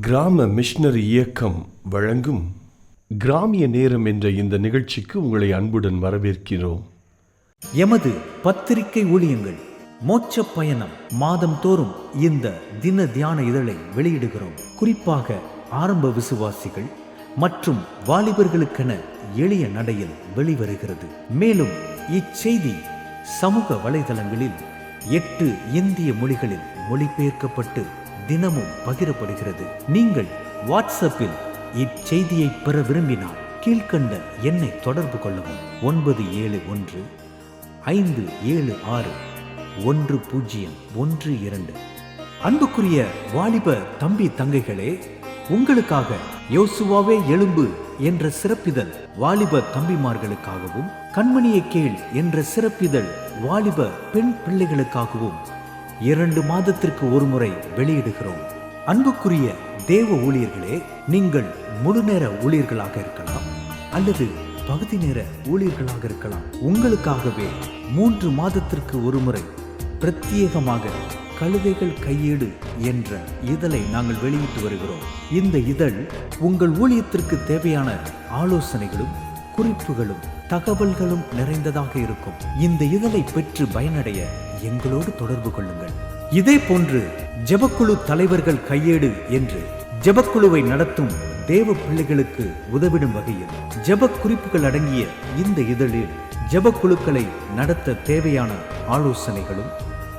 கிராம மிஷனரி இயக்கம் வழங்கும் கிராமிய நேரம் என்ற இந்த நிகழ்ச்சிக்கு உங்களை அன்புடன் வரவேற்கிறோம். எமது பத்திரிகை ஊழியங்கள் மோட்ச பயணம் மாதந்தோறும் இந்த தின தியான இதழை வெளியிடுகிறோம். குறிப்பாக ஆரம்ப விசுவாசிகள் மற்றும் வாலிபர்களுக்கென எளிய நடையில் வெளிவருகிறது. மேலும் இச்செய்தி சமூக வலைதளங்களில் எட்டு இந்திய மொழிகளில் மொழிபெயர்க்கப்பட்டு தினமும் பகிரப்படுகிறது. நீங்கள் வாட்ஸ்அப்பில் இச்செய்தியை பெற விரும்பினால் கீழ்க்கண்ட எண்ணை தொடர்பு கொள்ளவும். ஒன்பது ஏழு ஒன்று ஐந்து ஏழு ஆறு ஒன்று பூஜ்ஜியம் ஒன்று இரண்டு. அன்புக்குரிய வாலிப தம்பி தங்கைகளே உங்களுக்காக யோசுவாவே எழும்பு என்ற சிறப்பிதழ் வாலிப தம்பிமார்களுக்காகவும் கண்மணியை கேள் என்ற சிறப்பிதழ் வாலிப பெண் பிள்ளைகளுக்காகவும் இரண்டு மாதத்திற்கு ஒருமுறை வெளியிடுகிறோம். அன்புக்குரிய தேவ ஊழியர்களே நீங்கள் முழு நேர ஊழியர்களாக இருக்கலாம் அல்லது பகுதி நேர ஊழியர்களாக இருக்கலாம். உங்களுக்காகவே மூன்று மாதத்திற்கு ஒருமுறை பிரத்யேகமாக கழுதைகள் கையேடு என்ற இதழை நாங்கள் வெளியிட்டு வருகிறோம். இந்த இதழ் உங்கள் ஊழியத்திற்கு தேவையான ஆலோசனைகளும் குறிப்புகளும் தகவல்களும் நிறைந்ததாக இருக்கும். இந்த இதழை பெற்று பயனடைய எங்களோடு தொடர்பு கொள்ளுங்கள். இதே போன்று ஜெபக்குழு தலைவர்கள் கையேடு என்று ஜெபக்குழுவை நடத்தும் தேவ பிள்ளைகளுக்கு உதவிடும் வகையில் ஜெப குறிப்புகள் அடங்கிய இந்த இதழில் ஜெபக்குழுக்களை நடத்த தேவையான ஆலோசனைகளும்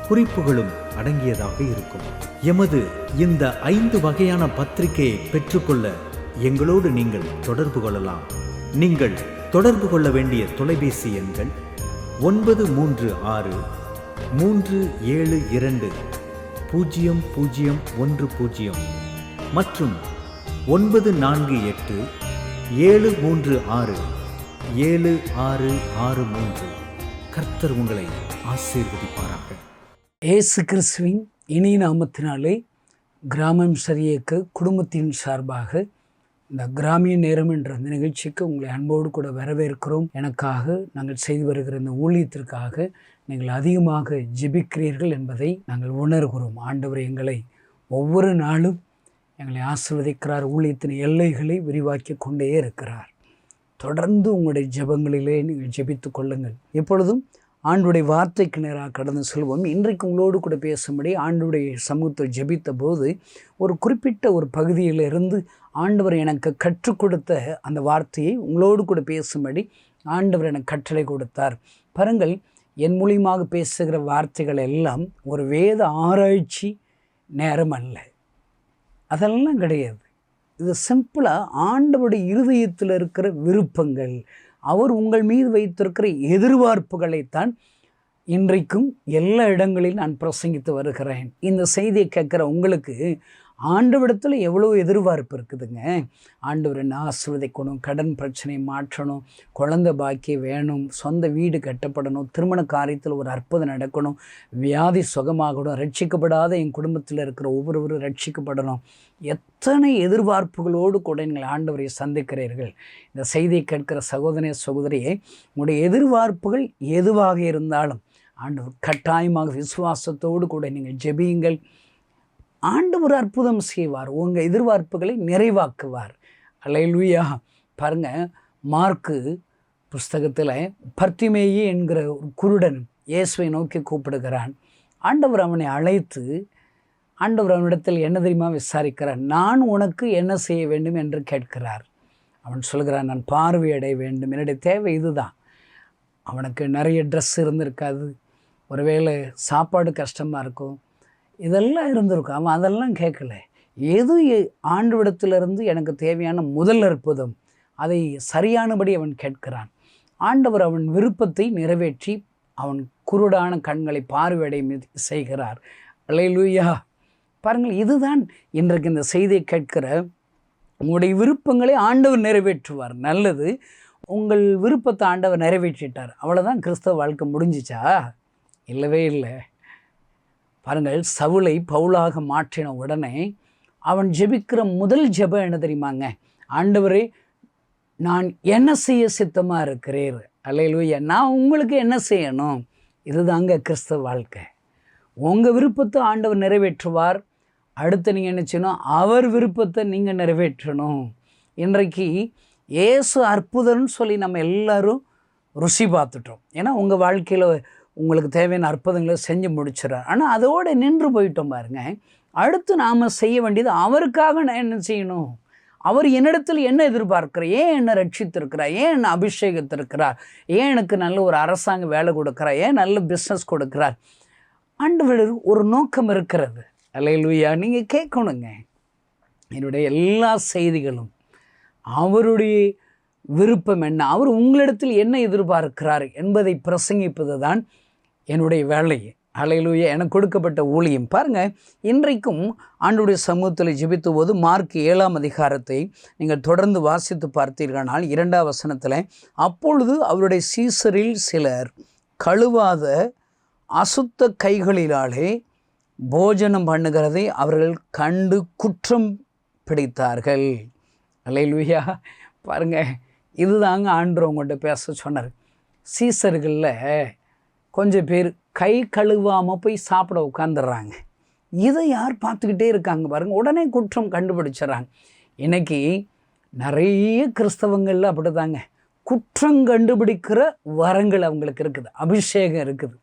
குறிப்புகளும் அடங்கியதாக இருக்கும். எமது இந்த ஐந்து வகையான பத்திரிகையை பெற்றுக்கொள்ள எங்களோடு நீங்கள் தொடர்பு கொள்ளலாம். நீங்கள் தொடர்பு கொள்ள வேண்டிய தொலைபேசி எண்கள் ஒன்பது மூன்று ஆறு மூன்று ஏழு இரண்டு. பூஜ்ஜியம் பூஜ்ஜியம் ஒன்று பூஜ்ஜியம். மற்றும் ஒன்பது நான்கு எட்டு ஏழு மூன்று ஆறு ஏழு ஆறு ஆறு மூன்று. கர்த்தர் உங்களை ஆசீர்வதிப்பாராக. ஏசு கிறிஸ்துவின் இனி நாமத்தினாலே கிராமம் சரியக்க குடும்பத்தின் சார்பாக இந்த கிராமிய நேரம் என்ற இந்த நிகழ்ச்சிக்கு உங்களை அன்போடு கூட வரவேற்கிறோம். எனக்காக நாங்கள் செய்து வருகிற இந்த ஊழியத்திற்காக நீங்கள் அதிகமாக ஜெபிக்கிறீர்கள் என்பதை நாங்கள் உணர்கிறோம். ஆண்டவர் எங்களை ஒவ்வொரு நாளும் எங்களை ஆசிர்வதிக்கிறார். ஊழியத்தின் எல்லைகளை விரிவாக்கி கொண்டே இருக்கிறார். தொடர்ந்து உங்களுடைய ஜெபங்களிலே நீங்கள் ஜெபித்து கொள்ளுங்கள். எப்பொழுதும் ஆண்டுடைய வார்த்தைக்கு நேராக கடந்து செல்வோம். இன்றைக்கு உங்களோடு கூட பேசும்படி ஆண்டுடைய சமூகத்தை ஜெபித்த போது ஒரு குறிப்பிட்ட ஒரு பகுதியிலிருந்து ஆண்டவர் எனக்கு கற்றுக் கொடுத்த அந்த வார்த்தையை உங்களோடு கூட பேசும்படி ஆண்டவர் எனக்கு கட்டளை கொடுத்தார். பாருங்கள் என் மூலியமாக பேசுகிற வார்த்தைகள் எல்லாம் ஒரு வேத ஆராய்ச்சி நேரம் அல்ல. அதெல்லாம் கிடையாது. இது சிம்பிளாக ஆண்டவருடைய இருதயத்தில் இருக்கிற விருப்பங்கள் அவர் உங்கள் மீது வைத்திருக்கிற எதிர்பார்ப்புகளைத்தான் இன்றைக்கும் எல்லா இடங்களிலும் நான் பிரசங்கித்து வருகிறேன். இந்த செய்தியை கேட்குற உங்களுக்கு ஆண்டவரிடத்தில் எவ்வளோ எதிர்பார்ப்பு இருக்குதுங்க. ஆண்டவர் என்ன ஆசிர்வதிக்கணும் கடன் பிரச்சனையை மாற்றணும் குழந்தை பாக்கியம் வேணும் சொந்த வீடு கட்டப்படணும் திருமண காரியத்தில் ஒரு அற்புதம் நடக்கணும் வியாதி சுகமாகணும் ரட்சிக்கப்படாத என் குடும்பத்தில் இருக்கிற ஒவ்வொருவரும் ரட்சிக்கப்படணும். எத்தனை எதிர்பார்ப்புகளோடு கூட நீங்கள் ஆண்டவரை சந்திக்கிறீர்கள். இந்த செய்தியை கேட்கிற சகோதரிய சகோதரியை உங்களுடைய எதிர்பார்ப்புகள் எதுவாக இருந்தாலும் ஆண்டவர் கட்டாயமாக விசுவாசத்தோடு கூட நீங்கள் ஜெபியுங்கள். ஆண்டவர் அற்புதம் செய்வார். உங்கள் எதிர்பார்ப்புகளை நிறைவாக்குவார். அலையலுயா பாருங்க மார்க்கு புஸ்தகத்தில் பர்த்திமேயி என்கிற ஒரு குருடன் இயேசுவை நோக்கி கூப்பிடுகிறான். ஆண்டவர் அவனை அழைத்து ஆண்டவர் அவனிடத்தில் என்ன தெரியுமா விசாரிக்கிறார்? நான் உனக்கு என்ன செய்ய வேண்டும் என்று கேட்கிறார். அவன் சொல்கிறான் நான் பார்வையடைய வேண்டும். என்னுடைய தேவை இதுதான். அவனுக்கு நிறைய ட்ரெஸ் இருந்திருக்காது. ஒருவேளை சாப்பாடு கஷ்டமாக இருக்கும். இதெல்லாம் இருந்திருக்கும். அவன் அதெல்லாம் கேட்கல. எது ஆண்டவிடத்திலிருந்து எனக்கு தேவையான முதல் அற்புதம்? அதை சரியானபடி அவன் கேட்கிறான். ஆண்டவர் அவன் விருப்பத்தை நிறைவேற்றி அவன் குருடான கண்களை பார்வையடை செய்கிறார் அலையலூயா. பாருங்கள் இதுதான் இன்றைக்கு இந்த செய்தியை கேட்கிற உங்களுடைய விருப்பங்களை ஆண்டவர் நிறைவேற்றுவார். நல்லது உங்கள் விருப்பத்தை ஆண்டவர் நிறைவேற்றிட்டார். அவ்வளோதான் கிறிஸ்தவ வாழ்க்கை முடிஞ்சிச்சா? இல்லவே இல்லை. பாருங்கள் சவுளை பவுலாக மாற்றின உடனே அவன் ஜெபிக்கிற முதல் ஜெபம் என்ன தெரியுமாங்க? ஆண்டவரே நான் என்ன செய்ய சித்தமாக இருக்கிறீர்? அலையிலுயா நான் உங்களுக்கு என்ன செய்யணும்? இதுதாங்க கிறிஸ்தவ வாழ்க்கை. உங்கள் விருப்பத்தை ஆண்டவர் நிறைவேற்றுவார். அடுத்து நீங்கள் என்ன செய்யணும்? அவர் விருப்பத்தை நீங்கள் நிறைவேற்றணும். இன்றைக்கு ஏசு அற்புதம்னு சொல்லி நம்ம எல்லாரும் ருசி பார்த்துட்டோம். ஏன்னா உங்கள் வாழ்க்கையில் உங்களுக்கு தேவையான அற்புதங்களை செஞ்சு முடிச்சிடறார். ஆனால் அதோடு நின்று போயிட்டோம் பாருங்க. அடுத்து நாம் செய்ய வேண்டியது அவருக்காக நான் என்ன செய்யணும்? அவர் என்னிடத்தில் என்ன எதிர்பார்க்கிறார்? ஏன் என்னை ரட்சித்திருக்கிறார்? ஏன் என்னை அபிஷேகத்திருக்கிறார்? ஏன் எனக்கு நல்ல ஒரு அரசாங்க வேலை கொடுக்குறார்? ஏன் நல்ல பிஸ்னஸ் கொடுக்குறார்? ஆண்டவர் ஒரு நோக்கம் இருக்கிறது. அலையிலுயா நீங்கள் கேட்கணுங்க. என்னுடைய எல்லா செய்திகளும் அவருடைய விருப்பம் என்ன? அவர் உங்களிடத்தில் என்ன எதிர்பார்க்கிறார் என்பதை பிரசங்கிப்பது தான் என்னுடைய வேலை. அலையிலூய எனக்கு கொடுக்கப்பட்ட ஊழியம். பாருங்கள் இன்றைக்கும் ஆண்டுடைய சமூகத்தில் ஜெபித்த போது மார்க் ஏழாம் அதிகாரத்தை நீங்கள் தொடர்ந்து வாசித்து பார்த்தீர்களானால் இரண்டாம் வசனத்தில் அப்பொழுது அவருடைய சீசரில் சிலர் கழுவாத அசுத்த கைகளிலாலே போஜனம் பண்ணுகிறதை அவர்கள் கண்டு குற்றம் பிடித்தார்கள். அல்லையா பாருங்கள் இதுதாங்க ஆண்டு உங்கள்கிட்ட பேச சொன்னார். சீசர்களில் கொஞ்சம் பேர் கை கழுவாமல் போய் சாப்பிட உட்காந்துடுறாங்க இதை யார் பார்த்துக்கிட்டே இருக்காங்க பாருங்கள் உடனே குற்றம் கண்டுபிடிச்சிடுறாங்க. இன்றைக்கி நிறைய கிறிஸ்தவங்களில் அப்படி தாங்க குற்றம் கண்டுபிடிக்கிற வரங்கள் அவங்களுக்கு இருக்குது. அபிஷேகம் இருக்குது.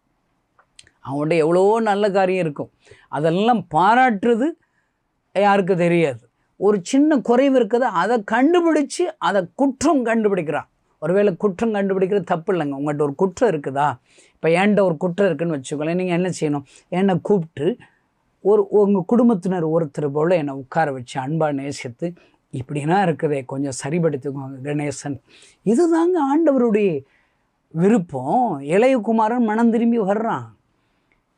அவங்கள்ட்ட எவ்வளோ நல்ல காரியம் இருக்கும். அதெல்லாம் பாராட்டுறது யாருக்கு தெரியாது. ஒரு சின்ன குறைவு இருக்குது. அதை கண்டுபிடிச்சு அதை குற்றம் கண்டுபிடிக்கிறான். ஒருவேளை குற்றம் கண்டுபிடிக்கிறது தப்பு இல்லைங்க உங்கள்கிட்ட ஒரு குற்றம் இருக்குதா? இப்போ ஏன்ட்ட ஒரு குற்றம் இருக்குதுன்னு வச்சுக்கோங்களேன். நீங்கள் என்ன செய்யணும்? என்னை கூப்பிட்டு ஒரு உங்கள் குடும்பத்தினர் ஒருத்தர் போல் என்னை உட்கார வச்சு அன்பாக நேசித்து இப்படின்னா இருக்குதே கொஞ்சம் சரிபடுத்திக்கோங்க கணேசன். இதுதாங்க ஆண்டவருடைய விருப்பம். இளையகுமாரன் மனம் திரும்பி வர்றான்.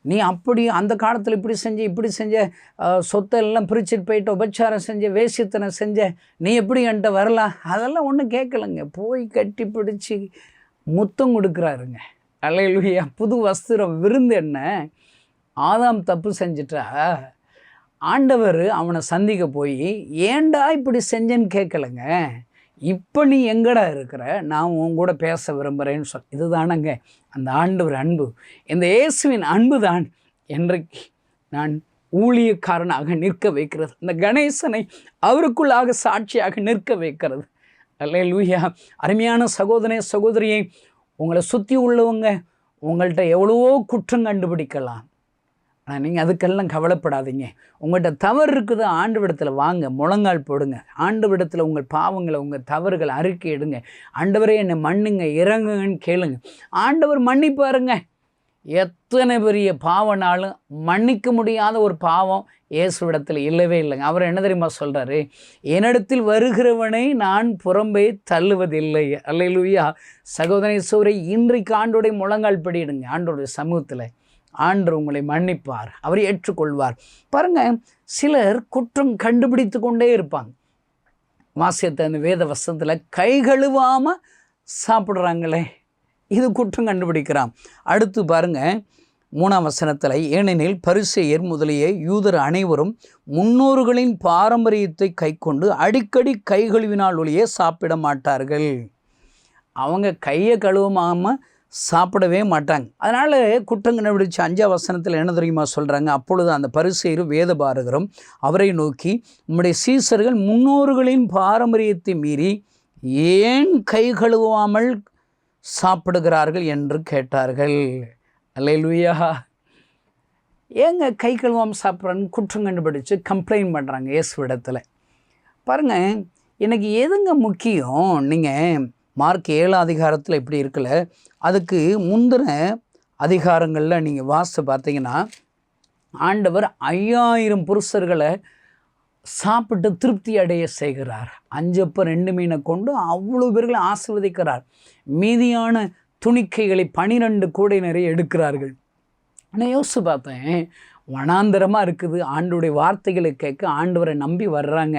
நீ அப்படி அந்த காலத்தில் இப்படி செஞ்ச இப்படி செஞ்ச சொத்தெல்லாம் சொத்தை எல்லாம் பிரிச்சுட்டு போயிட்டு உபச்சாரம் செஞ்ச வேசித்தனை செஞ்ச நீ எப்படி என்கிட்ட வரலாம் அதெல்லாம் ஒன்றும் கேட்கலங்க. போய் கட்டி பிடிச்சி முத்தம் கொடுக்குறாருங்க. அலையிலுயா புது வஸ்திரம் விருந்து என்ன? ஆதாம் தப்பு செஞ்சிட்டா? ஆண்டவர் அவனை சந்திக்க போய் ஏன்டா இப்படி செஞ்சேன்னு கேட்கலங்க? இப்போ நீ எங்கடா இருக்கிற? நான் உன் கூட பேச விரும்புகிறேன்னு சொல் இதுதானங்க அந்த ஆண்டவர் அன்பு. இந்த இயேசுவின் அன்பு தான் என்றைக்கு நான் ஊழியக்காரனாக நிற்க வைக்கிறது. இந்த கணேசனை அவருக்குள்ளாக சாட்சியாக நிற்க வைக்கிறது. அல்லே லூயா அருமையான சகோதரே சகோதரியை உங்களை சுற்றி உள்ளவங்க உங்கள்கிட்ட எவ்வளவோ குற்றம் கண்டுபிடிக்கலாம். ஆனால் நீங்கள் அதுக்கெல்லாம் கவலைப்படாதீங்க. உங்கள்கிட்ட தவறு இருக்குது ஆண்டு விடத்தில் வாங்க முழங்கால் போடுங்க. ஆண்டு விடத்தில் உங்கள் பாவங்களை உங்கள் தவறுகளை அறிக்கை எடுங்க. ஆண்டவரே என்னை மண்ணுங்க இறங்குங்கன்னு கேளுங்க. ஆண்டவர் மன்னிப்பாருங்க. எத்தனை பெரிய பாவனாலும் மன்னிக்க முடியாத ஒரு பாவம் இயேசுவிடத்தில் இல்லவே இல்லைங்க. அவர் என்ன தெரியுமா சொல்கிறாரு என்னிடத்தில் வருகிறவனை நான் புறம்பே தள்ளுவதில்லை. அல்லையிலுயா சகோதரி சூரை இன்றைக்கு ஆண்டோடைய முழங்கால் படியிடுங்க. ஆண்டோடைய சமூகத்தில். ஆண்டு உங்களை மன்னிப்பார் அவர் ஏற்றுக்கொள்வார். பாருங்க சிலர் குற்றம் கண்டுபிடித்து கொண்டே இருப்பாங்க. வாசியத்தை அந்த வேத வசத்தில் கை கழுவாமல் சாப்பிட்றாங்களே இது குற்றம் கண்டுபிடிக்கிறான். அடுத்து பாருங்கள் மூணாம் வசனத்தில் ஏனெனில் பரிசெயர் முதலிய யூதர் அனைவரும் முன்னோர்களின் பாரம்பரியத்தை கைக்கொண்டு அடிக்கடி கை கழுவினால் ஒழிய சாப்பிட மாட்டார்கள். அவங்க கையை கழுவாமல் சாப்பிடவே மாட்டாங்க. அதனால் குற்றம் கண்டுபிடிச்ச அஞ்சா வசனத்தில் என்ன தெரியுமா சொல்கிறாங்க அப்பொழுது அந்த பரிசெயரும் வேத பாரகரும் அவரை நோக்கி உம்முடைய சீசர்கள் முன்னோர்களின் பாரம்பரியத்தை மீறி ஏன் கை கழுவாமல் சாப்பிடுகிறார்கள்? என்று கேட்டார்கள். அல்லையா ஏங்க கை கழுவாமல் சாப்பிட்றான்னு குற்றம் கண்டுபிடிச்சு கம்ப்ளைண்ட் பண்ணுறாங்க இயேசுவிடத்தில் பாருங்கள் எனக்கு எதுங்க முக்கியம்? நீங்கள் மார்க் ஏழு அதிகாரத்தில் இப்படி இருக்கல அதுக்கு முந்தின அதிகாரங்களில் நீங்கள் வாசித்து பார்த்தீங்கன்னா ஆண்டவர் ஐயாயிரம் புருஷர்களை சாப்பிட்டு திருப்தி அடைய செய்கிறார். அஞ்சப்ப ரெண்டு மீனை கொண்டு அவ்வளோ பேர்களை ஆசிர்வதிக்கிறார். மீதியான துணிக்கைகளை பனிரெண்டு கூடை நிறைய எடுக்கிறார்கள். நான் யோசித்து பார்த்தேன் வனாந்தரமாக இருக்குது. ஆண்டுடைய வார்த்தைகளை கேட்க ஆண்டவரை நம்பி வர்றாங்க.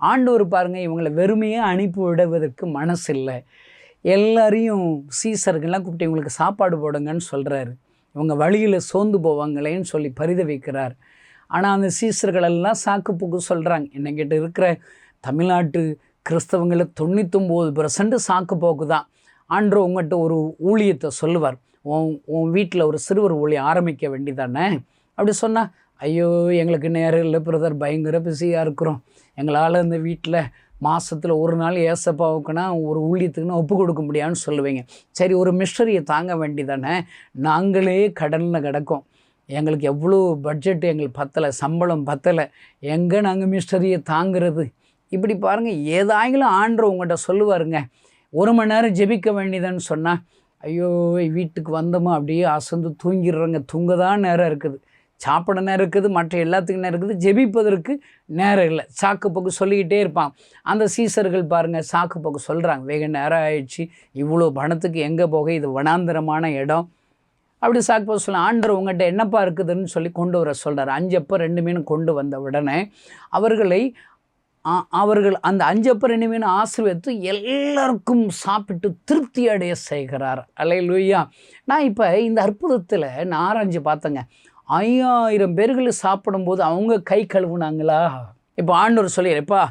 ஆண்டவர் பாருங்கள் இவங்களை வெறுமையே அனுப்பி விடுவதற்கு மனசில்லை. எல்லாரையும் சீசர்கள்லாம் கூப்பிட்டு இவங்களுக்கு சாப்பாடு போடுங்கன்னு சொல்கிறாரு இவங்க வழியில் சோர்ந்து போவாங்களேன்னு சொல்லி பரித வைக்கிறார். ஆனால் அந்த சீசர்களெல்லாம் சாக்கு போக்கு சொல்கிறாங்க என்னங்கிட்ட இருக்கிற தமிழ்நாட்டு கிறிஸ்தவங்களை தொண்ணூத்தொம்பது பர்சன்ட் சாக்கு போக்கு தான் ஆண்டு உங்கள்கிட்ட ஒரு ஊழியத்தை சொல்லுவார். உன் உன் வீட்டில் ஒரு சிறுவர் ஊழியம் ஆரம்பிக்க வேண்டிதானே அப்படி சொன்னால் ஐயோ எங்களுக்கு நேரம் இல்லை பிரதர் பயங்கர பிஸியாக இருக்கிறோம். எங்களால் இந்த வீட்டில் மாதத்தில் ஒரு நாள் ஏசப்பாவுக்குன்னா ஒரு ஊழியத்துக்குன்னா ஒப்பு கொடுக்க முடியாதுன்னு சொல்லுவீங்க. சரி ஒரு மிஸ்டரியை தாங்க வேண்டிதானே? நாங்களே கடனில் கிடக்கோம். எங்களுக்கு எவ்வளோ பட்ஜெட் எங்களுக்கு பத்தலை சம்பளம் பத்தலை. எங்கே நாங்கள் மிஸ்டரியை தாங்கிறது? இப்படி பாருங்கள் ஏதாயிலும் ஆண்டு உங்கள்கிட்ட சொல்லுவாருங்க. ஒரு மணி நேரம் ஜெபிக்க வேண்டியதுன்னு சொன்னால் ஐயோ வீட்டுக்கு வந்தோமா? அப்படியே அசந்து தூங்கிடுறோங்க. தூங்க தான் நேரம் இருக்குது. சாப்பிட நேரம் இருக்குது மற்ற எல்லாத்துக்கும் நேரம் இருக்குது ஜெபிப்பதற்கு நேரம் இல்லை. சாக்கு போக்கு சொல்லிக்கிட்டே இருப்பான். அந்த சீசர்கள் பாருங்கள் சாக்கு போக்கு சொல்கிறாங்க வேக நேரம் ஆயிடுச்சு இவ்வளோ பணத்துக்கு எங்கே போக இது வனாந்தரமான இடம். அப்படி சாக்கு போக சொல்ல ஆண்டர் உங்கள்கிட்ட என்னப்பா இருக்குதுன்னு சொல்லி கொண்டு வர சொல்கிறார் அஞ்சப்போ ரெண்டு மீன் கொண்டு வந்த உடனே அவர்களை அவர்கள் அந்த அஞ்சப்ப ரெண்டு மீன் ஆசிர்வதித்து எல்லாருக்கும் சாப்பிட்டு திருப்தி அடைய செய்கிறார். அலையிலுயா. நான் இப்போ இந்த அற்புதத்தில் நான் ஆராய்ஞ்சு பார்த்தேங்க. ஐயாயிரம் பேர்கள் சாப்பிடும்போது அவங்க கை கழுவுனாங்களா? இப்போ ஆண்டவர் சொல்லிடுறப்பா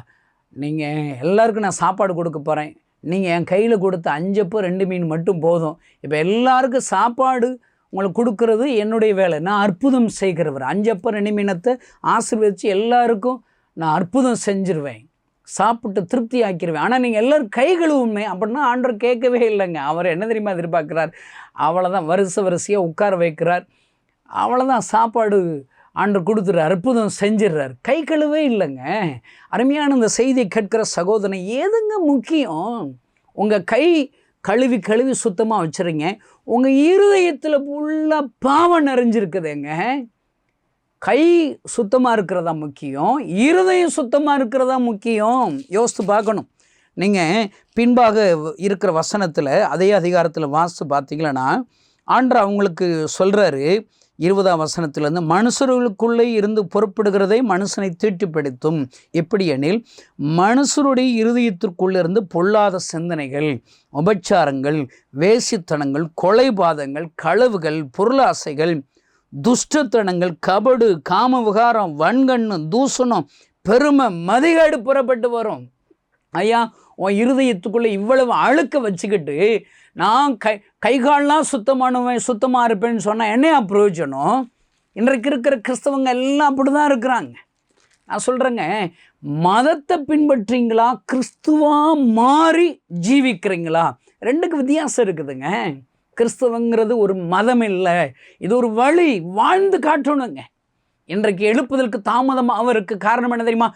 நீங்கள் எல்லாருக்கும் நான் சாப்பாடு கொடுக்க போகிறேன் நீங்கள் என் கையில் கொடுத்த அஞ்சப்போ ரெண்டு மீன் மட்டும் போதும். இப்போ எல்லாருக்கும் சாப்பாடு உங்களுக்கு கொடுக்கறது என்னுடைய வேலை. நான் அற்புதம் செய்கிறவர். அஞ்சப்போ ரெண்டு மீனத்தை ஆசீர்வதித்து எல்லாருக்கும் நான் அற்புதம் செஞ்சிருவேன். சாப்பிட்டு திருப்தி ஆக்கிடுவேன் ஆனால் நீங்கள் எல்லோரும் கை கழுவுமே. அப்படின்னா ஆண்டவர் கேட்கவே இல்லைங்க. அவர் என்ன தெரியுமா எதிர்பார்க்குறார்? அவ்வளோதான் வருஷ வரிசையாக உட்கார வைக்கிறார். அவ்வளோதான் சாப்பாடு ஆண்டு கொடுத்துரு அற்புதம் செஞ்சிடுறார். கை கழுவே இல்லைங்க. அருமையான இந்த செய்தியை கேட்கிற சகோதரன் ஏதுங்க முக்கியம்? உங்கள் கை கழுவி கழுவி சுத்தமாக வச்சுருங்க. உங்கள் இருதயத்தில் ஃபுல்லாக பாவம் நிறைஞ்சிருக்குதுங்க. கை சுத்தமாக இருக்கிறதா முக்கியம்? இருதயம் சுத்தமாக இருக்கிறதா முக்கியம்? யோசித்து பார்க்கணும். நீங்கள் பின்பாக இருக்கிற வசனத்தில் அதே அதிகாரத்தில் வாசித்து பார்த்தீங்களன்னா ஆண்டு அவங்களுக்கு சொல்கிறாரு இருபதாம் வசனத்திலேருந்து மனுஷர்களுக்குள்ளே இருந்து புறப்படுகிறதை மனுஷனை தீட்டுப்படுத்தும். எப்படி எனில் மனுஷருடைய இருதயத்திற்குள்ளிருந்து பொல்லாத சிந்தனைகள் உபச்சாரங்கள் வேசித்தனங்கள் கொலைபாதங்கள் களவுகள் பொருளாசைகள் துஷ்டத்தனங்கள் கபடு காம விகாரம் வன்கண்ணு தூசணம் பெருமை மதிகேடு புறப்பட்டு வரும். ஐயா உன் இருதயத்துக்குள்ளே இவ்வளவு அழுக்க வச்சுக்கிட்டு நான் கை கைகாலெலாம் சுத்தமானவன் சுத்தமாக இருப்பேன்னு சொன்னால் என்னையா பிரயோஜனம்? இன்றைக்கு இருக்கிற கிறிஸ்தவங்க எல்லாம் அப்படி தான் இருக்கிறாங்க. நான் சொல்கிறேங்க மதத்தை பின்பற்றீங்களா? கிறிஸ்துவா மாறி ஜீவிக்கிறீங்களா? ரெண்டுக்கு வித்தியாசம் இருக்குதுங்க. கிறிஸ்தவங்கிறது ஒரு மதம் இல்லை. இது ஒரு வழி வாழ்ந்து காட்டணுங்க. இன்றைக்கு எழுப்புதலுக்கு தாமதமாக அவருக்கு காரணம் என்ன தெரியுமா?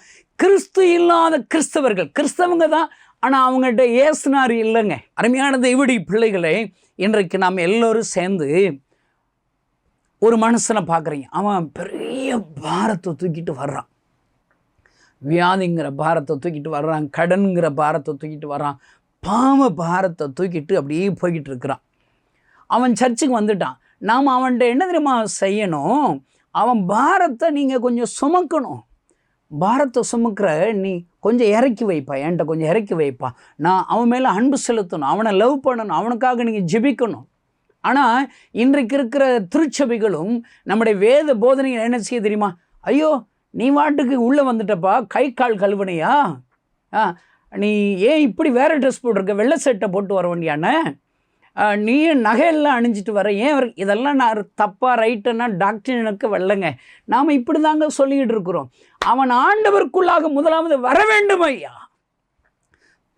கிறிஸ்து இல்லாத கிறிஸ்தவர்கள். கிறிஸ்தவங்க தான் ஆனால் அவங்கள்ட்ட ஏசுனார் இல்லைங்க. அருமையான தெய்வடி பிள்ளைகளை இன்றைக்கு நாம் எல்லோரும் சேர்ந்து ஒரு மனுஷனை பார்க்குறீங்க. அவன் பெரிய பாரத்தை தூக்கிட்டு வர்றான். வியாதிங்கிற பாரத்தை தூக்கிட்டு வர்றான். கடன்கிற பாரத்தை தூக்கிட்டு வர்றான். பாம பாரத்தை தூக்கிட்டு அப்படியே போய்கிட்டு இருக்கிறான். அவன் சர்ச்சுக்கு வந்துட்டான். நாம் அவன்கிட்ட என்ன தெரியுமா செய்யணும்? அவன் பாரத்தை நீங்கள் கொஞ்சம் சுமக்கணும். பாரத்தை சுமக்கிற நீ கொஞ்சம் இறக்கி வைப்பா என்கிட்ட கொஞ்சம் இறக்கி வைப்பா. நான் அவன் மேலே அன்பு செலுத்தணும் அவனை லவ் பண்ணணும் அவனுக்காக நீங்கள் ஜெபிக்கணும். ஆனால் இன்றைக்கு இருக்கிற திருச்சபைகளும் நம்முடைய வேத போதனைகள் என்ன செய்ய தெரியுமா? ஐயோ நீ வாட்டுக்கு உள்ளே வந்துட்டப்பா கை கால் கழுவனையா? ஆ நீ ஏன் இப்படி வேறு ட்ரெஸ் போட்டிருக்க? வெள்ளை சட்டை போட்டு வர நீயும் நகையெல்லாம் அணிஞ்சிட்டு வர. ஏன் இதெல்லாம் நான் தப்பாக ரைட்டுன்னா டாக்டர் எனக்கு வெள்ளங்க நாம் இப்படி தாங்க சொல்லிக்கிட்டு இருக்கிறோம். அவன் ஆண்டவருக்குள்ளாக முதலாவது வர வேண்டும் ஐயா.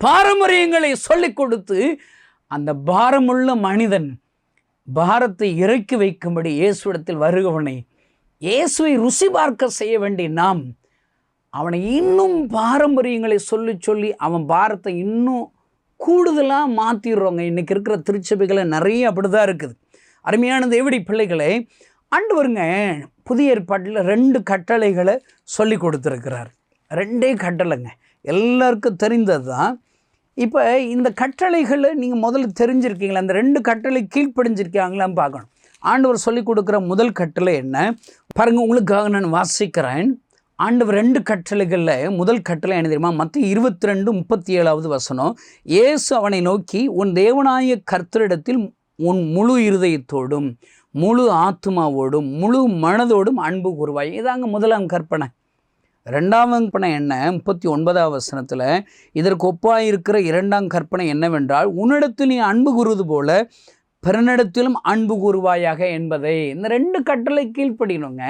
பாரம்பரியங்களை சொல்லிக் கொடுத்து அந்த பாரமுள்ள மனிதன் பாரத்தை இறக்கி வைக்கும்படி இயேசுவிடத்தில் வருகவனை இயேசுவை ருசி பார்க்க செய்ய வேண்டிய நாம் அவனை இன்னும் பாரம்பரியங்களை சொல்லி சொல்லி அவன் பாரத்தை இன்னும் கூடுதலாக மாற்றிடுறோங்க இன்றைக்கி இருக்கிற திருச்சபைகளை நிறைய அப்படி தான் இருக்குது. அருமையான தேவடி பிள்ளைகளை ஆண்டவருங்க புதிய ஏற்பாட்டில் ரெண்டு கட்டளைகளை சொல்லி கொடுத்துருக்கிறார். ரெண்டே கட்டளைங்க. எல்லாருக்கும் தெரிந்தது தான் இப்போ இந்த கட்டளைகளை நீங்கள் முதல்ல தெரிஞ்சிருக்கீங்களா? அந்த ரெண்டு கட்டளை கீழ்ப்படிஞ்சிருக்காங்களான்னு பார்க்கணும். ஆண்டவர் சொல்லிக் கொடுக்குற முதல் கட்டளை என்ன? பாருங்கள் உங்களுக்காக நான் வாசிக்கிறேன். ஆண்டவர் ரெண்டு கட்டளைகளில் முதல் கட்டளை என்ன தெரியுமா? மற்ற இருபத்தி ரெண்டு முப்பத்தி ஏழாவது வசனம். இயேசு அவனை நோக்கி உன் தேவனாய கர்த்தரிடத்தில் உன் முழு இருதயத்தோடும் முழு ஆத்மாவோடும் முழு மனதோடும் அன்பு கூறுவாய். இதாங்க முதலாம் கற்பனை. ரெண்டாம் கற்பனை என்ன? முப்பத்தி ஒன்பதாம் வசனத்தில் இதற்கு ஒப்பாக இருக்கிற இரண்டாம் கற்பனை என்னவென்றால் உன்னிடத்தில் நீ அன்பு கூறுவது போல பிறனிடத்திலும் அன்பு கூறுவாயாக என்பதை. இந்த ரெண்டு கட்டளை கீழ்ப்படினோங்க.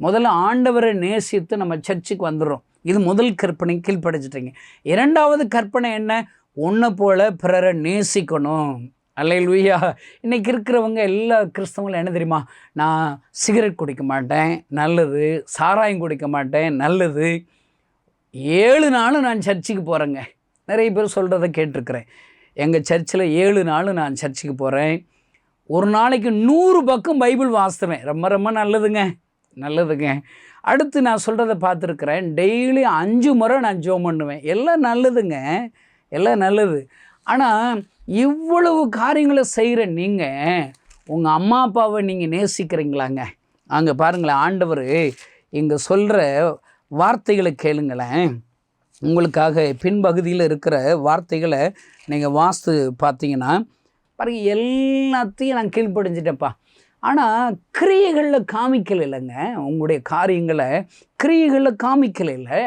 முதல்ல ஆண்டவரை நேசித்து நம்ம சர்ச்சுக்கு வந்துடுறோம். இது முதல் கற்பனை கீழ்ப்படைச்சிட்டீங்க இரண்டாவது கற்பனை என்ன? உன்னை போல பிறரை நேசிக்கணும். அல்லையா இன்றைக்கி இருக்கிறவங்க எல்லா கிறிஸ்தவங்களும் என்ன தெரியுமா? நான் சிகரெட் குடிக்க மாட்டேன் நல்லது. சாராயம் குடிக்க மாட்டேன் நல்லது. ஏழு நாளும் நான் சர்ச்சுக்கு போகிறேங்க நிறைய பேர் சொல்கிறத கேட்டிருக்கிறேன். எங்கள் சர்ச்சில் ஏழு நாளும் நான் சர்ச்சுக்கு போகிறேன் ஒரு நாளைக்கு நூறு பக்கம் பைபிள் வாசித்துவேன் ரொம்ப ரொம்ப நல்லதுங்க. நல்லதுங்க. அடுத்து நான் சொல்கிறத பார்த்துருக்குறேன். டெய்லி அஞ்சு முறை நான் ஜோம் பண்ணுவேன். எல்லாம் நல்லதுங்க. எல்லாம் நல்லது. ஆனால் இவ்வளவு காரியங்களை செய்கிற நீங்கள் உங்கள் அம்மா அப்பாவை நீங்கள் நேசிக்கிறீங்களாங்க. அங்கே பாருங்களேன் ஆண்டவர் இங்கே சொல்கிற வார்த்தைகளை கேளுங்களேன். உங்களுக்காக பின்பகுதியில் இருக்கிற வார்த்தைகளை நீங்கள் வாஸ்து பார்த்தீங்கன்னா பாருங்கள் எல்லாத்தையும் நான் கீழ்ப்படிஞ்சிட்டேன்ப்பா. ஆனால் கிரியைகளில் காமிக்கல இல்லைங்க. உங்களுடைய காரியங்களை கிரியைகளில் காமிக்கல இல்லை.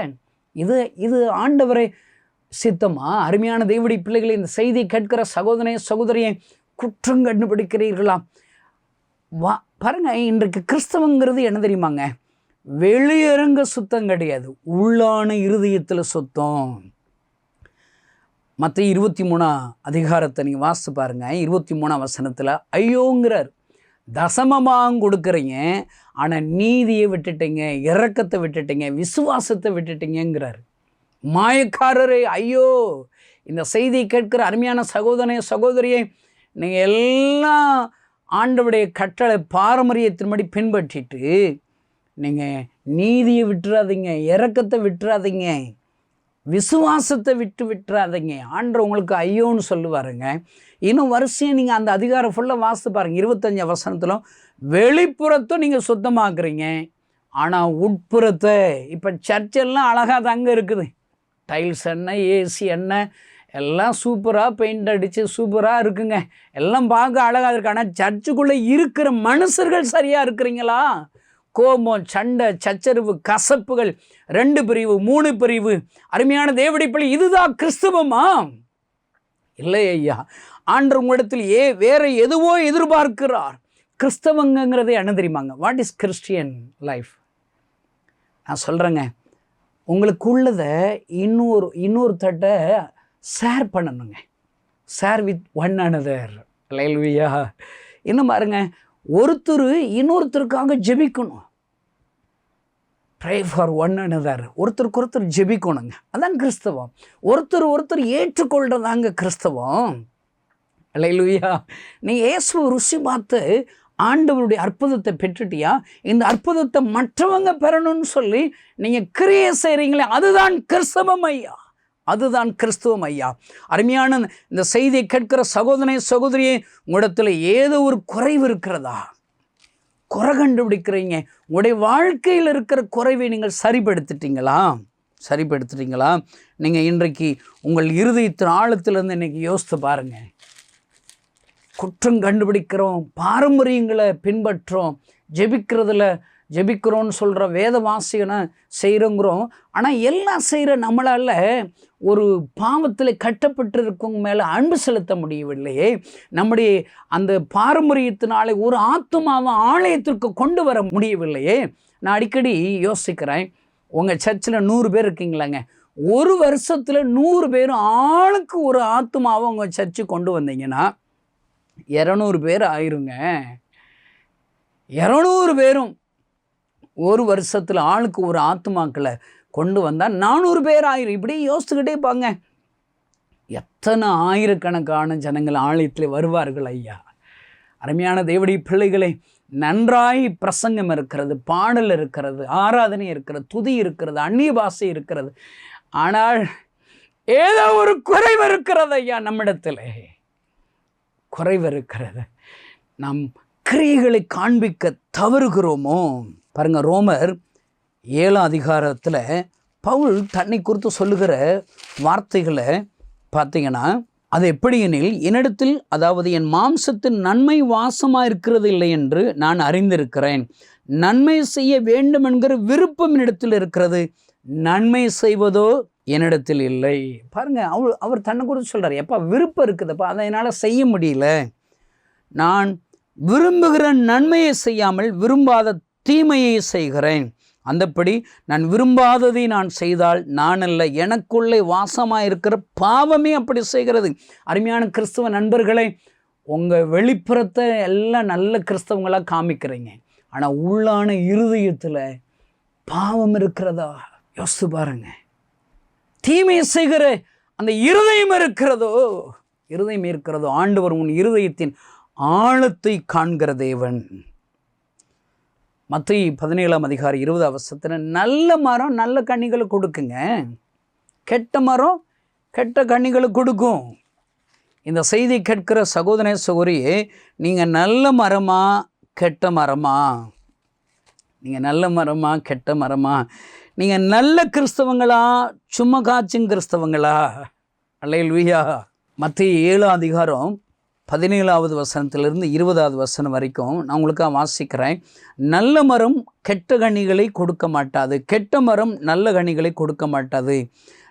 இது இது ஆண்டவரை சித்தமா? அருமையான தேவடி பிள்ளைகளை இந்த செய்தியை கேட்கிற சகோதரையும் சகோதரியை குற்றம் கண்டுபிடிக்கிறீர்களா? வா பாருங்க இன்றைக்கு கிறிஸ்தவங்கிறது என்ன தெரியுமாங்க? வெளியரங்க சுத்தம் கிடையாது. உள்ளான இருதயத்தில் சுத்தம். மற்ற இருபத்தி மூணா அதிகாரத்தை நீங்கள் வாசித்து பாருங்கள் இருபத்தி மூணாம் வசனத்தில் ஐயோங்கிறார் தசமமாக கொடுக்குறீங்க ஆனால் நீதியை விட்டுட்டீங்க இறக்கத்தை விட்டுட்டீங்க விசுவாசத்தை விட்டுட்டீங்கிறார் மாயக்காரரே ஐயோ! இந்த செய்தியை கேட்கிற அருமையான சகோதரனே சகோதரியை நீங்கள் எல்லாம் ஆண்டவுடைய கட்டளை பாரம்பரியத்தின்படி பின்பற்றிட்டு நீங்கள் நீதியை விட்டுறாதீங்க இறக்கத்தை விட்டுறாதீங்க. விசுவாசத்தை விட்டு விட்டுறாதீங்க. ஆண்டு உங்களுக்கு ஐயோன்னு சொல்லுவாருங்க. இன்னும் வரிசையை நீங்கள் அந்த அதிகாரம் ஃபுல்லாக வாசித்து பாருங்கள் இருபத்தஞ்சி வசனத்திலும் வெளிப்புறத்தை நீங்கள் சுத்தமாக்குறீங்க. ஆனால் உட்புறத்தை இப்போ சர்ச்செல்லாம் அழகாக தாங்க இருக்குது. டைல்ஸ் என்ன ஏசி என்ன எல்லாம் சூப்பராக பெயிண்ட் அடித்து சூப்பராக இருக்குங்க. எல்லாம் பார்க்க அழகாக இருக்கு. ஆனால் சர்ச்சுக்குள்ளே இருக்கிற மனுஷர்கள் சரியாக இருக்கிறீங்களா? கோபம் சண்டை சச்சரவு கசப்புகள் ரெண்டு பிரிவு மூணு பிரிவு. அருமையான தேவடிப்பள்ளி இதுதான் கிறிஸ்தவமா? இல்லை ஐயா. ஆண்டர் உங்களிடத்தில் ஏ வேற எதுவோ எதிர்பார்க்கிறார். கிறிஸ்தவங்கிறதே என்ன தெரியுமாங்க? வாட் இஸ் கிறிஸ்டியன் லைஃப் நான் சொல்கிறேங்க உங்களுக்கு உள்ளதை இன்னொரு இன்னொரு தட்டை ஷேர் பண்ணணுங்க. ஷேர் வித் ஒன் அனதர் லைல்வியா இன்னும் பாருங்க. ஒருத்தர் இன்னொருத்தருக்காக ஜெபிக்கணும். ப்ரே ஃபார் ஒன் அனதர் ஒருத்தருக்கு ஒருத்தர் ஜெபிக்கணுங்க. அதான் கிறிஸ்தவம். ஒருத்தர் ஒருத்தர் ஏற்றுக்கொள்றதாங்க கிறிஸ்தவம். லைலுயா நீ இயேசு ருசி பார்த்து ஆண்டவருடைய அற்புதத்தை பெற்றுட்டியா? இந்த அற்புதத்தை மற்றவங்க பெறணும்னு சொல்லி நீங்கள் கிரியை செய்கிறீங்களே அதுதான் கிறிஸ்தவம் ஐயா. அதுதான் கிறிஸ்துவம் ஐயா. அருமையான இந்த செய்தியை கேட்கிற சகோதரனை சகோதரியை உங்களிடத்தில் ஏதோ ஒரு குறைவு இருக்கிறதா? குறை கண்டுபிடிக்கிறீங்க. உங்களுடைய வாழ்க்கையில் இருக்கிற குறைவை நீங்கள் சரிப்படுத்திட்டீங்களா? சரிப்படுத்திட்டீங்களா? நீங்கள் இன்றைக்கு உங்கள் இருதயத்தின் ஆழத்திலேருந்து இன்னைக்கு யோசித்து பாருங்கள் குற்றம் கண்டுபிடிக்கிறோம் பாரம்பரியங்களை பின்பற்றோம் ஜெபிக்கிறதுல ஜெபிக்கிறோன்னு சொல்கிற வேத வாசிகனை செய்கிறோங்கிறோம் ஆனால் எல்லாம் செய்கிற நம்மளால் ஒரு பாவத்தில் கட்டப்பட்டு இருக்கவங்க மேலே அன்பு செலுத்த முடியவில்லையே நம்முடைய அந்த பாரம்பரியத்தினாலே ஒரு ஆத்மாவை ஆலயத்திற்கு கொண்டு வர முடியவில்லையே நான் அடிக்கடி யோசிக்கிறேன். உங்கள் சர்ச்சில் நூறு பேர் இருக்கீங்களாங்க? ஒரு வருஷத்தில் நூறு பேரும் ஆளுக்கு ஒரு ஆத்மாவை உங்கள் சர்ச்சு கொண்டு வந்தீங்கன்னா இரநூறு பேர் ஆயிருங்க. இரநூறு பேரும் ஒரு வருஷத்தில் ஆளுக்கு ஒரு ஆத்மாக்களை கொண்டு வந்தால் நானூறு பேர் ஆயிரும். இப்படி யோசிச்சுக்கிட்டே பாங்க. எத்தனை ஆயிரக்கணக்கான ஜனங்கள் ஆலயத்தில் வருவார்கள் ஐயா. அருமையான தேவடி பிள்ளைகளை நன்றாய் பிரசங்கம் இருக்கிறது பாடல் இருக்கிறது ஆராதனை இருக்கிறது துதி இருக்கிறது அந்நிய பாஷை இருக்கிறது. ஆனால் ஏதோ ஒரு குறைவு இருக்கிறது ஐயா நம்மிடத்தில். குறைவு இருக்கிறது. நாம் கிரியைகளை காண்பிக்க தவறுகிறோமோ? பாருங்கள் ரோமர் ஏழாம் அதிகாரத்தில் பவுல் தன்னை குறித்து சொல்லுகிற வார்த்தைகளை பார்த்தீங்கன்னா அது எப்படி எனில் என்னிடத்தில் அதாவது என் மாம்சத்தின் நன்மை வாசமாக இருக்கிறது இல்லை என்று நான் அறிந்திருக்கிறேன். நன்மை செய்ய வேண்டும் என்கிற விருப்பம் என்னிடத்தில் இருக்கிறது. நன்மை செய்வதோ என்னிடத்தில் இல்லை. பாருங்கள் அவர் அவர் தன்னை குறித்து சொல்கிறார் எப்பா விருப்பம் இருக்குதுப்பா அதை என்னால் செய்ய முடியல. நான் விரும்புகிற நன்மையை செய்யாமல் விரும்பாத தீமையை செய்கிறேன். அந்தப்படி நான் விரும்பாததை நான் செய்தால் நான் அல்ல எனக்குள்ளே வாசமாக இருக்கிற பாவமே அப்படி செய்கிறது. அருமையான கிறிஸ்தவ நண்பர்களே உங்கள் வெளிப்புறத்தை எல்லாம் நல்ல கிறிஸ்தவங்களாக காமிக்கிறீங்க. ஆனால் உள்ளான இருதயத்தில் பாவம் இருக்கிறதா? யோசித்து பாருங்க. தீமையை செய்கிற அந்த இருதயம் இருக்கிறதோ? இருதயம் இருக்கிறதோ? ஆண்டவர் உன் இருதயத்தின் ஆழத்தை காண்கிற தேவன். மத்திய பதினேழாம் அதிகாரம் இருபது அவசரத்தில் நல்ல மரம் நல்ல கண்ணிகளை கொடுக்குங்க. கெட்ட மரம் கெட்ட கண்ணிகளை கொடுக்கும். இந்த செய்தி கேட்கிற சகோதர சகோதரியே நீங்கள் நல்ல மரமா கெட்ட மரமா? நீங்கள் நல்ல மரமா கெட்ட மரமா? நீங்கள் நல்ல கிறிஸ்தவங்களா சும்மா காய்ச்சும் கிறிஸ்தவங்களா? அல்லையா மத்திய ஏழாம் அதிகாரம் பதினேழாவது வசனத்திலிருந்து இருபதாவது வசனம் வரைக்கும் நான் உங்களுக்காக வாசிக்கிறேன். நல்ல மரம் கெட்ட கனிகளை கொடுக்க மாட்டாது. கெட்ட மரம் நல்ல கனிகளை கொடுக்க மாட்டாது.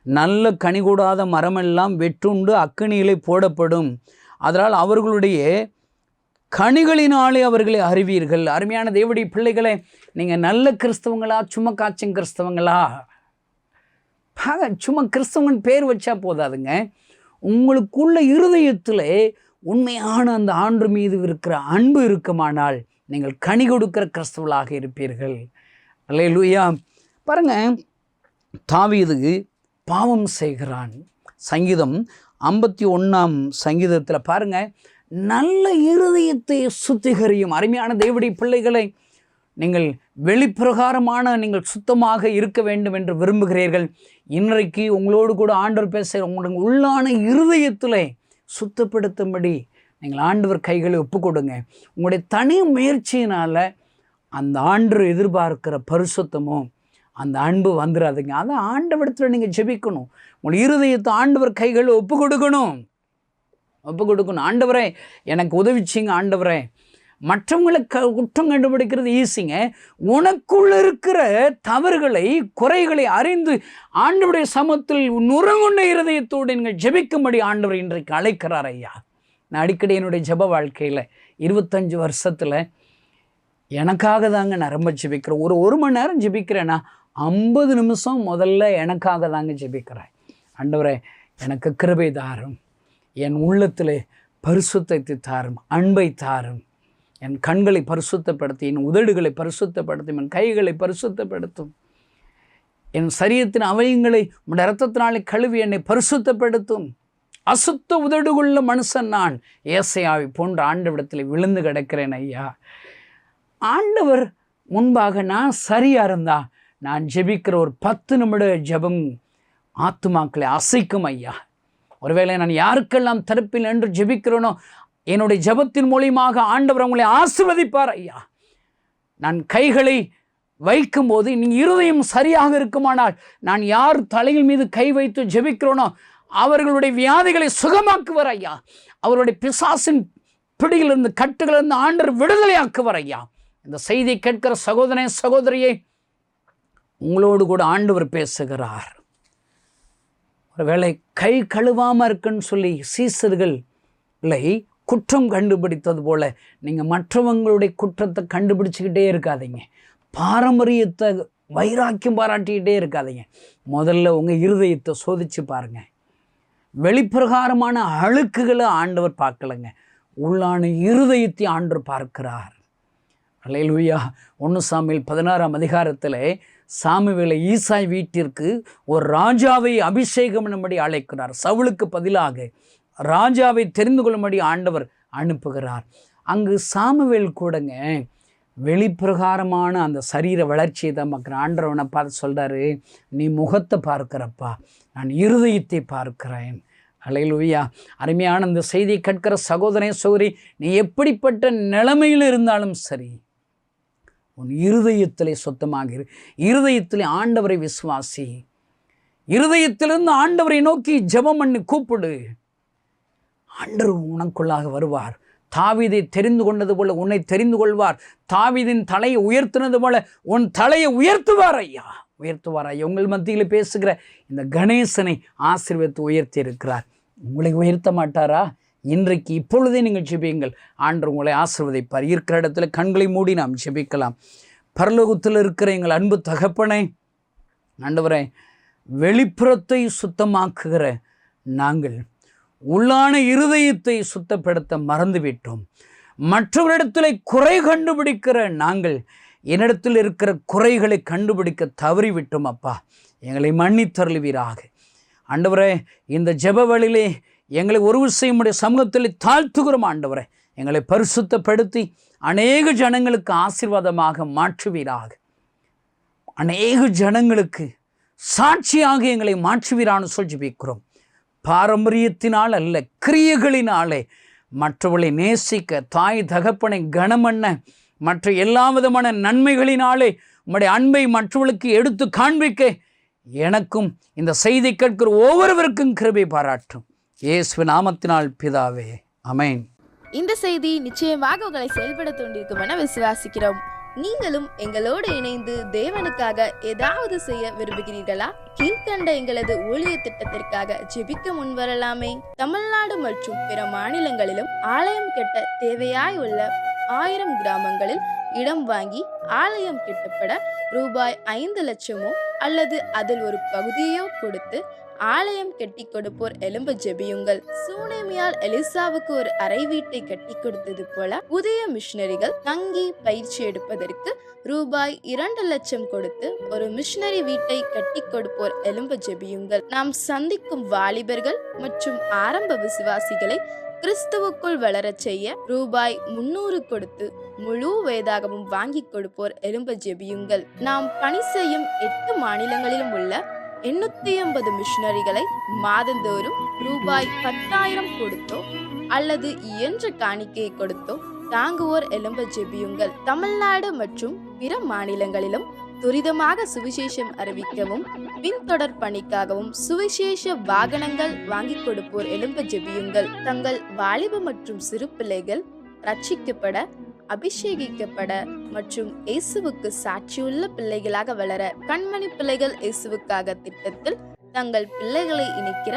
நல்ல கனி கூடாத மரமெல்லாம் வெற்றுண்டு அக்கனியிலே போடப்படும். அதனால் அவர்களுடைய கனிகளினாலே அவர்களை அறிவீர்கள். அருமையான தேவடி பிள்ளைகளே நீங்கள் நல்ல கிறிஸ்தவங்களா சும்மா காய்ச்சும் கிறிஸ்தவங்களா? பாக சும்மா கிறிஸ்தவன் பேர் வச்சா போதாதுங்க. உங்களுக்குள்ள இருதயத்தில் உண்மையான அந்த ஆண்டு மீது இருக்கிற அன்பு இருக்குமானால் நீங்கள் கனி கொடுக்கிற கிறிஸ்துவலாக இருப்பீர்கள். அல்லே லூயா பாருங்க தாவீது பாவம் செய்கிறான். சங்கீதம் ஐம்பத்தி ஒன்றாம் சங்கீதத்தில் பாருங்க நல்ல இருதயத்தை சுத்திகரியும் அருமையான தேவடி பிள்ளைகளை நீங்கள் வெளிப்பிரகாரமான நீங்கள் சுத்தமாக இருக்க வேண்டும் என்று விரும்புகிறீர்கள். இன்றைக்கு உங்களோடு கூட ஆண்டர் பேச உங்களுடைய உள்ளான இருதயத்தில் சுத்தப்படுத்தும்படி நீங்கள் ஆண்டவர் கைகளை ஒப்பு கொடுங்க உங்களுடைய தனி முயற்சியினால் அந்த ஆண்டு எதிர்பார்க்கிற பரிசுத்தமும் அந்த அன்பு வந்துடாதுங்க அதை ஆண்டவரத்தில் நீங்கள் ஜெபிக்கணும். உங்கள் இருதயத்தை ஆண்டவர் கைகளை ஒப்பு கொடுக்கணும் ஒப்பு கொடுக்கணும் ஆண்டவரே எனக்கு உதவிச்சிங்க ஆண்டவரே. மற்றவங்களுக்கு க குற்றம் கண்டுபிடிக்கிறது ஈஸிங்க உனக்குள் இருக்கிற தவறுகளை குறைகளை அறிந்து ஆண்டவருடைய சமத்தில் நுறங்குண்ட இருதயத்தோடு நீங்கள் ஜெபிக்கும்படி ஆண்டவர் இன்றைக்கு அழைக்கிறார் ஐயா. நான் அடிக்கடி என்னுடைய ஜெப வாழ்க்கையில் இருபத்தஞ்சு வருஷத்தில் எனக்காக தாங்க நான் ரொம்ப ஜெபிக்கிறேன். ஒரு ஒரு மணி நேரம் ஜெபிக்கிறேன்னா ஐம்பது நிமிஷம் முதல்ல எனக்காக தாங்க ஜெபிக்கிறேன். ஆண்டவரே எனக்கு கிருபை தாரும். என் உள்ளத்தில் பரிசுத்தத்தை தாரும் அன்பை தாரும். என் கண்களை பரிசுத்தப்படுத்தி என் உதடுகளை பரிசுத்தப்படுத்தும் என் கைகளை பரிசுத்தப்படுத்தும். என் சரீரத்தின் அவயங்களை உடைய ரத்தத்தினாலே கழுவி என்னை பரிசுத்தப்படுத்தும். அசுத்த உதடுகுள்ள மனுஷன் நான். ஏசையாவை போன்ற ஆண்டவிடத்தில் விழுந்து கிடக்கிறேன் ஐயா. ஆண்டவர் முன்பாக நான் சரியா இருந்தா நான் ஜெபிக்கிற ஒரு பத்து நிமிட ஜெபம் ஆத்துமாக்களை அசைக்கும் ஐயா. ஒருவேளை நான் யாருக்கெல்லாம் தரப்பில் என்று ஜெபிக்கிறேனோ என்னுடைய ஜெபத்தின் மூலியமாக ஆண்டவர் அவங்களை ஆசிர்வதிப்பார் ஐயா. நான் கைகளை வைக்கும்போது நீ இருதயம் சரியாக இருக்குமானால் நான் யார் தலையில் மீது கை வைத்து ஜெபிக்கிறோனோ அவர்களுடைய வியாதிகளை சுகமாக்குவர் ஐயா. அவருடைய பிசாசின் பிடியிலிருந்து கட்டுகளிலிருந்து ஆண்டர் விடுதலையாக்குவர் ஐயா. இந்த செய்தி கேட்கிற சகோதரே சகோதரியை உங்களோடு கூட ஆண்டவர் பேசுகிறார். ஒருவேளை கை கழுவாமல் இருக்குன்னு சொல்லி சீசர்கள் இல்லை குற்றம் கண்டுபிடித்தது போல் நீங்கள் மற்றவங்களுடைய குற்றத்தை கண்டுபிடிச்சிக்கிட்டே இருக்காதீங்க. பாரம்பரியத்தை வைராக்கியம் பாராட்டிக்கிட்டே இருக்காதீங்க. முதல்ல உங்கள் இருதயத்தை சோதிச்சு பாருங்கள் வெளிப்பிரகாரமான அழுக்குகளை ஆண்டவர் பார்க்கலைங்க. உள்ளான இருதயத்தை ஆண்டவர் பார்க்கிறார். அலையலுயா ஒன்று சாமியில் பதினாறாம் அதிகாரத்தில் சாமுவேலை ஈசாய் வீட்டிற்கு ஒரு ராஜாவை அபிஷேகம் பண்ணும்படி அழைக்கிறார். சவுளுக்கு பதிலாக ராஜாவை தெரிந்து கொள்ளும்படி ஆண்டவர் அனுப்புகிறார். அங்கு சாமுவேல் கூடங்க வெளிப்பிரகாரமான அந்த சரீர வளர்ச்சியை தான் பார்க்குற ஆண்டவனை பார்த்து சொல்கிறாரு நீ முகத்தை பார்க்கிறப்பா நான் இருதயத்தை பார்க்கிறேன். அலையிலுயா அருமையான இந்த செய்தியை கேட்கிற சகோதரன் சௌரி நீ எப்படிப்பட்ட நிலைமையில் இருந்தாலும் சரி உன் இருதயத்திலே சொத்தமாக இருதயத்திலே ஆண்டவரை விசுவாசி. இருதயத்திலிருந்து ஆண்டவரை நோக்கி ஜெபம் பண்ணி கூப்பிடு. அன்று உனக்குள்ளாக வருவார். தாவிதை தெரிந்து கொண்டது போல உன்னை தெரிந்து கொள்வார். தாவிதின் தலையை உயர்த்தினது போல உன் தலையை உயர்த்துவார் ஐயா. உயர்த்துவார் ஐயா. உங்கள் மத்தியில் பேசுகிற இந்த கணேசனை ஆசீர்வத்து உயர்த்தி இருக்கிறார். உங்களை உயர்த்த மாட்டாரா? இன்றைக்கு இப்பொழுதே நீங்கள் ஜெபியுங்கள். ஆண்டு உங்களை ஆசிர்வதிப்பார். இருக்கிற இடத்துல கண்களை மூடி நாம் ஜெபிக்கலாம். பரலோகத்தில் இருக்கிற எங்கள் அன்பு தகப்பனே ஆண்டவரே வெளிப்புறத்தை சுத்தமாக்குகிற நாங்கள் உள்ளான இருதயத்தை சுத்தப்படுத்த மறந்துவிட்டோம். மற்றவரிடத்தில் குறை கண்டுபிடிக்கிற நாங்கள் என்னிடத்தில் இருக்கிற குறைகளை கண்டுபிடிக்க தவறிவிட்டோம் அப்பா. எங்களை மன்னித்தருளுவீராக. ஆண்டவரே இந்த ஜெப வழியிலே எங்களை ஒரு விஷயமுடைய சமூகத்தில் தாழ்த்துகிறோம் ஆண்டவரே. எங்களை பரிசுத்தப்படுத்தி அநேக ஜனங்களுக்கு ஆசீர்வாதமாக மாற்றுவீராக. அநேக ஜனங்களுக்கு சாட்சியாக எங்களை மாற்றுவீரான்னு சொல்லி ஜெபிக்கிறோம். பாரம்பரியத்தினால் அல்ல கிரியைகளினாலே. மற்றவளை நேசிக்க தாய் தகப்பனை கனமண்ண மற்ற எல்லா விதமான நன்மைகளினாலே உம்முடைய அன்பை மற்றவளுக்கு எடுத்து காண்பிக்க எனக்கும் இந்த செய்தி கேட்கிற ஒவ்வொருவருக்கும் கிருபை பாராட்டும். இயேசு நாமத்தினால் பிதாவே. அமேன் இந்த செய்தி நிச்சயமாக உங்களை செயல்பட தூண்டிருக்கும் என விசுவாசிக்கிறோம். நீங்களும் எங்களோடு இணைந்து தேவனுக்காக ஏதாவது செய்ய விரும்புகிறீர்களா? கீழ்கண்ட எங்களது ஊழிய திட்டத்திற்காக ஜெபிக்க முன்வரலாமே. தமிழ்நாடு மற்றும் பிற மாநிலங்களிலும் ஆலயம் கட்ட தேவையாய் உள்ள ஆயிரம் கிராமங்களில் இடம் வாங்கி ஆலயம் கட்டப்பட ரூபாய் ஐந்து லட்சமோ அல்லது அதில் ஒரு பகுதியோ கொடுத்து ஆலயம் கட்டி கொடுப்போர் எலும்ப ஜெபியுங்கள். சூனேமியால் எலிசாவுக்கு ஒரு அறை வீட்டை கட்டி கொடுத்தது போல புதிய மிஷினரிகள் தங்கி பயிற்சி எடுப்பதற்கு ரூபாய் இரண்டு லட்சம் கொடுத்து ஒரு மிஷினரி வீட்டை கட்டி கொடுப்போர் எலும்ப ஜெபியுங்கள். நாம் சந்திக்கும் வாலிபர்கள் மற்றும் ஆரம்ப விசுவாசிகளை கிறிஸ்துவுக்குள் வளரச் செய்ய ரூபாய் முன்னூறு கொடுத்து முழு வேதாகமும் வாங்கி கொடுப்போர் எலும்ப ஜெபியுங்கள். நாம் பணி செய்யும் எட்டு மாநிலங்களிலும் உள்ள எண்ணூத்தி ஐம்பது மிஷினரிகளை மாதந்தோறும் ரூபாய் பத்தாயிரம் கொடுத்தோ அல்லது இயன்ற காணிக்கையை கொடுத்தோ தாங்குவோர் எலும்ப ஜெபியுங்கள். தமிழ்நாடு மற்றும் பிற மாநிலங்களிலும் துரிதமாக சுவிசேஷம் அறிவிக்கவும் பின்தொடர் பணிக்காகவும் சுவிசேஷ வாகனங்கள் வாங்கிக் கொடுப்போர் எழும்ப ஜெபியுங்கள். தங்கள் வாலிப மற்றும் சிறு பிள்ளைகள் ரட்சிக்கப்பட அபிஷேகிக்கப்பட மற்றும் இயேசுவுக்கு சாட்சியுள்ள பிள்ளைகளாக வளர கண்மணி பிள்ளைகள் இயேசுவுக்காக திட்டத்தில் தங்கள் பிள்ளைகளை இணைக்கிற